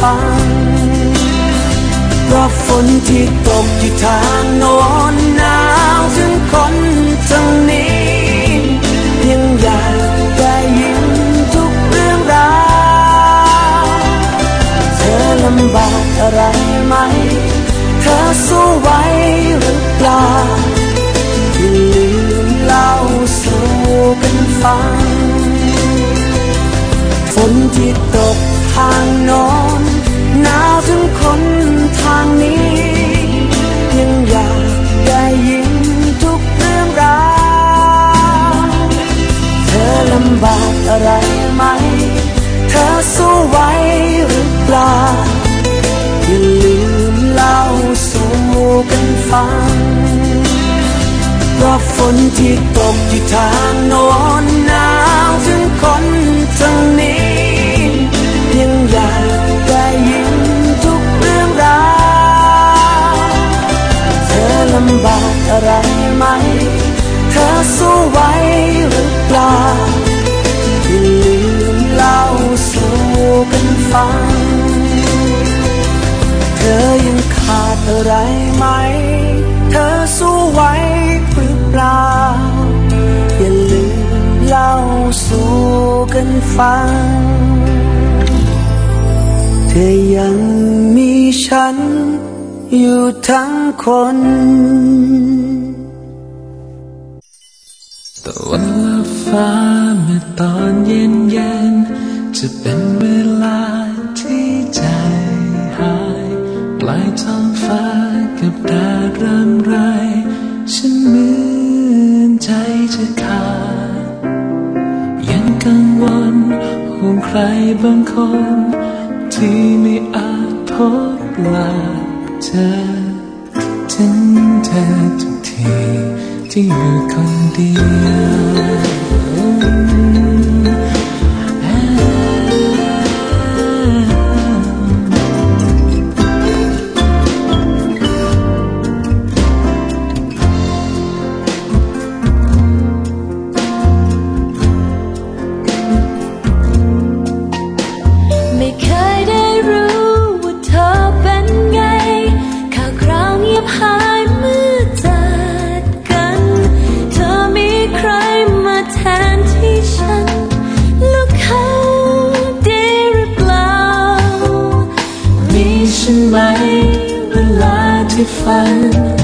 ฟังเพราะฝนที่ตกที่ทางโน้นหนาวถึงคนทางนี้ ยังอยากได้ยินทุกเรื่องราวเธอลำบากอะไรไหม เธอสู้ไหวหรือเปล่าอย่าลืมเล่าสู่กันฟังฝนที่ อะไรไหม เธอสู้ไหวหรือเปล่า อย่าลืมเล่าสู่กันฟังเพราะฝนที่ตกที่ทางโน้นหนาวถึงคนทางนี้ ยังอยากได้ยินทุกเรื่องราวเธอลำบากอะไรไหม เธอสู้ไหว ฟัง เธอยังขาดอะไรไหม เธอสู้ไหวหรือเปล่า อย่าลืมเล่าสู่กันฟัง เธอยังมีฉัน อยู่ทั้งคนตะวันลับฟ้าเมื่อตอนเย็นเย็นจะเป็นเวล รำไร ฉันเหมือนใจจะขาด ยังกังวลห่วงใครบางคน ที่ไม่อาจพบลาเธอถึงเธอทุกทีที่อยู่คนเดียวาที่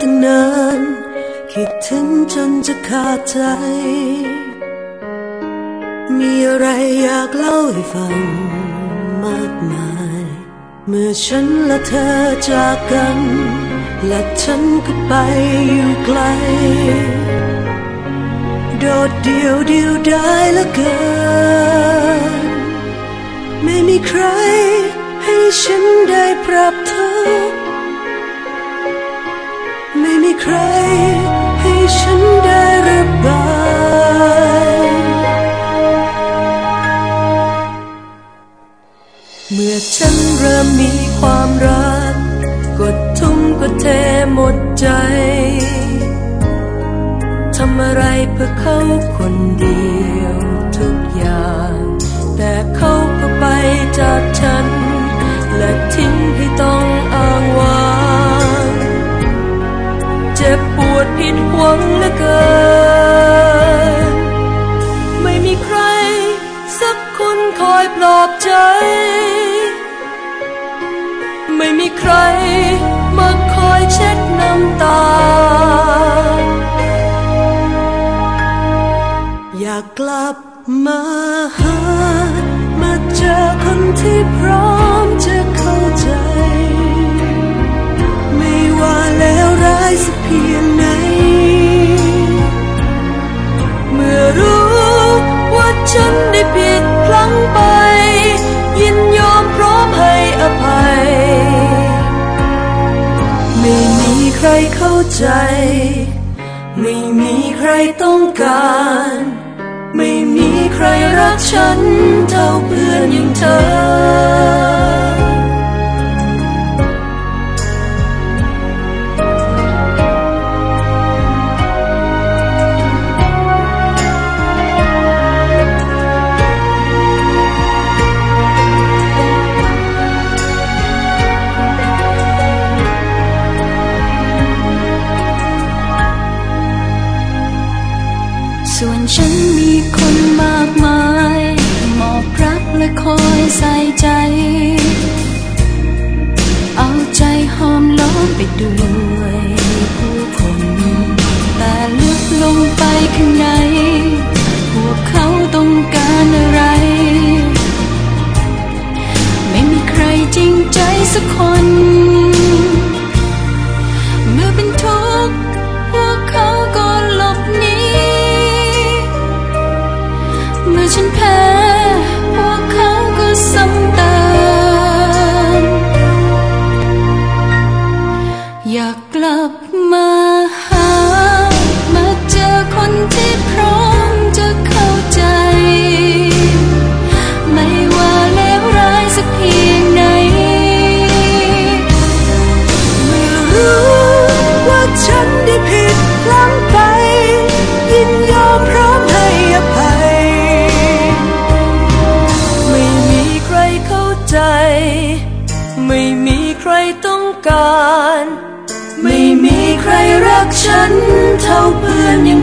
ตั้งนาน คิดถึงจนจะขาดใจ มีอะไรอยากเล่าให้ฟังมากมาย เมื่อฉันและเธอจากกัน และฉันก็ไปอยู่ไกล โดดเดียวเดียวได้เหละเกิน ไม่มีใครให้ฉันได้ปรับทุก ใคร ให้ฉันได้ระบายเมื่อฉันเริ่มมีความรัก กดทุ่มก็เทหมดใจทำอะไรเพื่อเขาคนเดียวทุกอย่าง แต่เขาก็ไปจากฉัน และทิ้งให้ต้องอ้างว้าง จ็บปวดผิดหวังเหลือเกิน ไม่มีใคร สักคนคอยปลอบใจ ไม่มีใครมาคอยเช็ดน้ำตา อยากกลับมาหา มาเจอคนที่พร้อม พียงไหน เมื่อรู้ว่าฉันได้ผิดพลั้งไป ยินยอมพร้อมให้อภัย ไม่มีใครเข้าใจ ไม่มีใครต้องการ ไม่มีใครรักฉันเท่าเพื่อนอย่างเธอ ใส่ใจ เอาใจหอมล้อมไปดู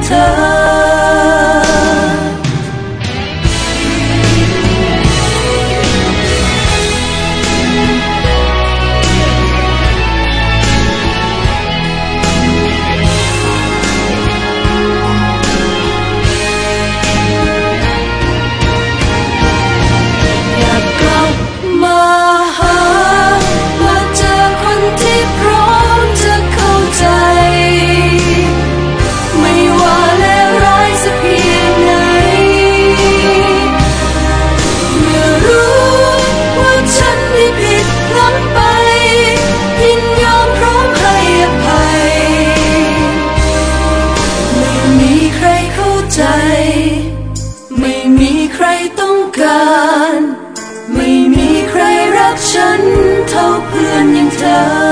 เธอ การ ไม่มีใครรักฉันเท่าเพื่อนอย่างเธอ